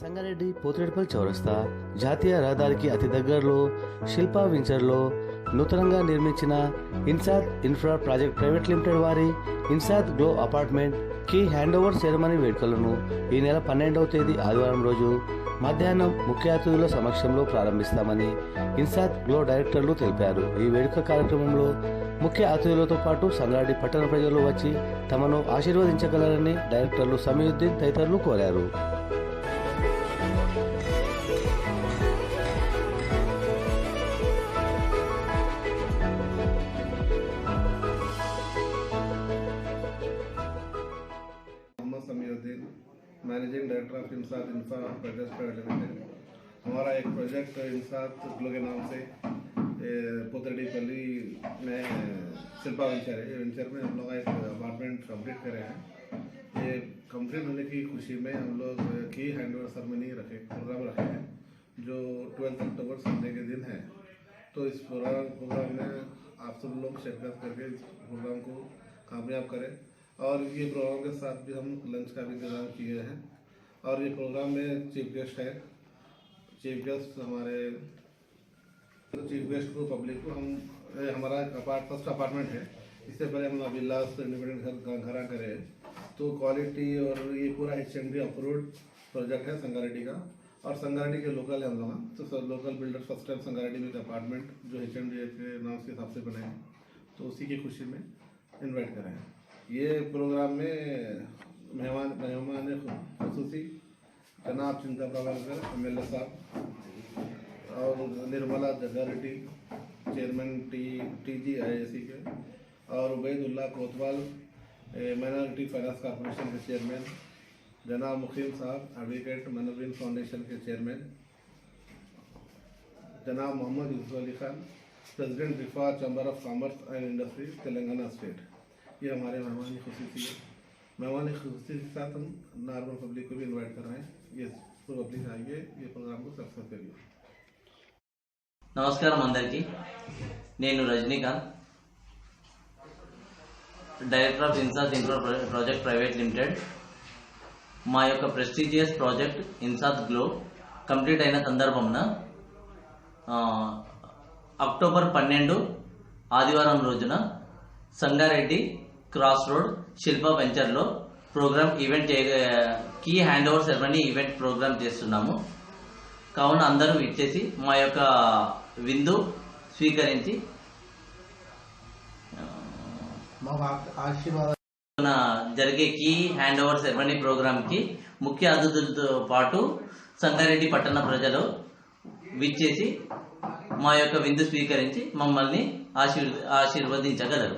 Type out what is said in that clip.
సంగారెడ్డి పోతిరెడ్డిపల్లి చౌరస్తా జాతీయ రహదారికి అతి దగ్గరలో శిల్పా వించర్లో నూతనంగా నిర్మించిన Insaad infra project private limited వారి ఇన్సాద్ గ్లో అపార్ట్మెంట్కి హ్యాండ్ ఓవర్ సెరమనీ వేడుకలను ఈ నెల పన్నెండవ తేదీ ఆదివారం రోజు మధ్యాహ్నం ముఖ్య అతిథుల సమక్షంలో ప్రారంభిస్తామని ఇన్సాద్ గ్లో డైరెక్టర్లు తెలిపారు. ఈ వేడుక కార్యక్రమంలో ముఖ్య అతిథులతో పాటు సంగారెడ్డి పట్టణ ప్రజలు వచ్చి తమను ఆశీర్వదించగలరని డైరెక్టర్లు సమీయుద్దీన్ తదితరులు కోరారు. Managing director of Insaad infra project private limited हमारा एक प्रोजेक्ट इंसात ग्लो के नाम से पुतरडीपल्ली में, शिल्पा वेंचर है ये वेंचर में हम लोग एक अपार्टमेंट कंप्लीट करे हैं। ये कंप्लीट होने की खुशी में हम लोग की हैंड ओवर सेरेमनी रखे प्रोग्राम रखे हैं, जो ट्वेल्थ अक्टूबर संडे के दिन है। तो इस प्रोग्राम प्रोग्राम में आप सब लोग शिरकत करके इस प्रोग्राम को कामयाब करें। और ये प्रोग्राम के साथ भी हम लंच का भी इंतज़ाम किए हैं। और ये प्रोग्राम में चीफ गेस्ट है। चीफ गेस्ट हमारे तो चीफ गेस्ट को पब्लिक को हम हमारा अपार्ट फ़र्स्ट अपार्टमेंट है। इससे पहले हम अबिल्लास इंडिपेंडेंट घर, घरा करे तो क्वालिटी और ये पूरा एच एम अप्रूव्ड प्रोजेक्ट है संगारेड्डी का। और संगारेड्डी के लोकल है हम लोग तो sir local builder first time Sangareddy में अपार्टमेंट जो एच एम के नाम के हिसाब से बनाए हैं। तो उसी की खुशी में इन्वाइट करें हैं। ये प्रोग्राम में मेहमान मेहमान खसूसी, जनाब चिंता प्रभाकर, एम एल ए साहब, और Nirmala Jagga Reddy chairman T T G I C के, और Ubaidullah Kotwal minority finance corporation के चेयरमैन जनाब मुखीम साहब एडवोकेट मनोविन फाउंडेशन के चेयरमैन जनाब Mohammed Yusuf Ali Khan president Rifa chamber of commerce and industry Telangana state ये हमारे मेहमान की खुशी थी मेहमान की खुशी के साथ हम नॉर्मल पब्लिक को भी इनवाइट कर रहे हैं ये पूरी पब्लिक आइए ये प्रोग्राम को सक्सेस करिए నమస్కారం అందరికీ నేను Rajinikanth director of Insaat infra project private limited మా యొక్క prestigious project Insaat glow complete అయిన సందర్భంన ఆ, అక్టోబర్ పన్నెండు ఆదివారం రోజున సంగారెడ్డి క్రాస్ రోడ్ శిల్ప వెంచర్లో programme event key hand over ceremony event programme చేస్తున్నాము. కావున అందరూ ఇచ్చేసి మా యొక్క విందు స్వీకరించి జరిగే కీ హ్యాండ్ ఓవర్ సెరమనీ ప్రోగ్రామ్కి ముఖ్య అతిథులతో పాటు సంగారెడ్డి పట్టణ ప్రజలు విచ్చేసి మా యొక్క విందు స్వీకరించి మమ్మల్ని ఆశీర్ ఆశీర్వదించగలరు.